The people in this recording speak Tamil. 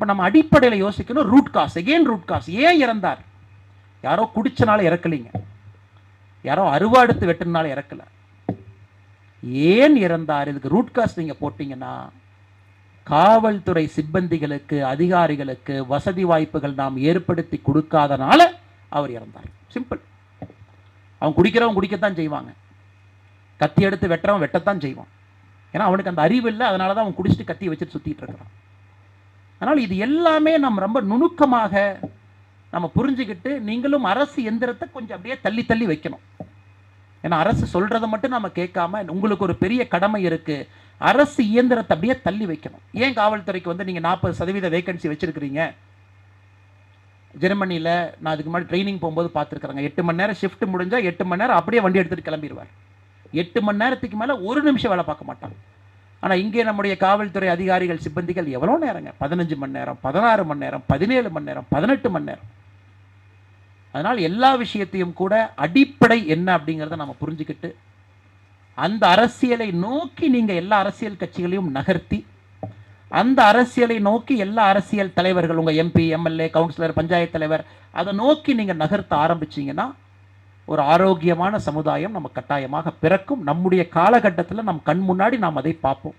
அப்போ நம்ம அடிப்படையில் யோசிக்கணும் root cause again root cause ஏன் இறந்தார்? யாரோ குடிச்சனால இறக்கலைங்க. யாரோ அறுவாடுத்து வெட்டினால இறக்கல. ஏன் இறந்தார்? இதுக்கு ரூட் காஸ் நீங்க போட்டீங்கன்னா காவல்துறை சிப்பந்திகளுக்கு அதிகாரிகளுக்கு வசதி வாய்ப்புகள் நாம் ஏற்படுத்தி கொடுக்காதனால அவர் இறந்தார். சிம்பிள் அவன் குடிக்கிறவன் குடிக்கத்தான் செய்வாங்க. கத்தி எடுத்து வெட்டுறவன் வெட்டத்தான் செய்வான். ஏன்னா அவனுக்கு அந்த அறிவு இல்லை அதனால தான் அவன் குடிச்சிட்டு கத்தி வச்சுட்டு சுத்திட்டு இருக்கிறான். அதனால் இது எல்லாமே நம்ம ரொம்ப நுணுக்கமாக நம்ம புரிஞ்சுக்கிட்டு நீங்களும் அரசு எந்திரத்தை கொஞ்சம் அப்படியே தள்ளி தள்ளி வைக்கணும். ஏன்னா அரசு சொல்றதை மட்டும் நம்ம கேட்காம உங்களுக்கு ஒரு பெரிய கடமை இருக்கு. அரசு இயந்திரத்தை அப்படியே தள்ளி வைக்கணும். ஏன் காவல்துறைக்கு வந்து நீங்க நாற்பது சதவீத வேகன்சி வச்சிருக்கிறீங்க? ஜெர்மனியில் நான் அதுக்கு முன்னாடி ட்ரைனிங் போகும்போது பார்த்துருக்குறேங்க. எட்டு மணி நேரம் ஷிஃப்ட் முடிஞ்சா எட்டு மணி நேரம் அப்படியே வண்டி எடுத்துகிட்டு கிளம்பிடுவார் எட்டு மணி நேரத்துக்கு மேலே ஒரு நிமிஷம் வேலை பார்க்க மாட்டாங்க ஆனால் இங்கே நம்முடைய காவல்துறை அதிகாரிகள் சிப்பந்திகள் எவ்வளோ நேரங்க? பதினஞ்சு மணி நேரம் பதினாறு மணி நேரம் பதினேழு மணி நேரம் பதினெட்டு மணி நேரம். அதனால் எல்லா விஷயத்தையும் கூட அடிப்படை என்ன அப்படிங்கிறத நம்ம புரிஞ்சுக்கிட்டு அந்த அரசியலை நோக்கி நீங்கள் எல்லா அரசியல் கட்சிகளையும் நகர்த்தி அந்த அரசியலை நோக்கி எல்லா அரசியல் தலைவர்கள் உங்கள் எம்பி எம்எல்ஏ கவுன்சிலர் பஞ்சாயத்து தலைவர் அதை நோக்கி நீங்கள் நகர்த்த ஆரம்பிச்சீங்கன்னா ஒரு ஆரோக்கியமான சமுதாயம் நம்ம கட்டாயமாக பிறக்கும். நம்முடைய காலகட்டத்தில் நம் கண் முன்னாடி நாம் அதை பார்ப்போம்.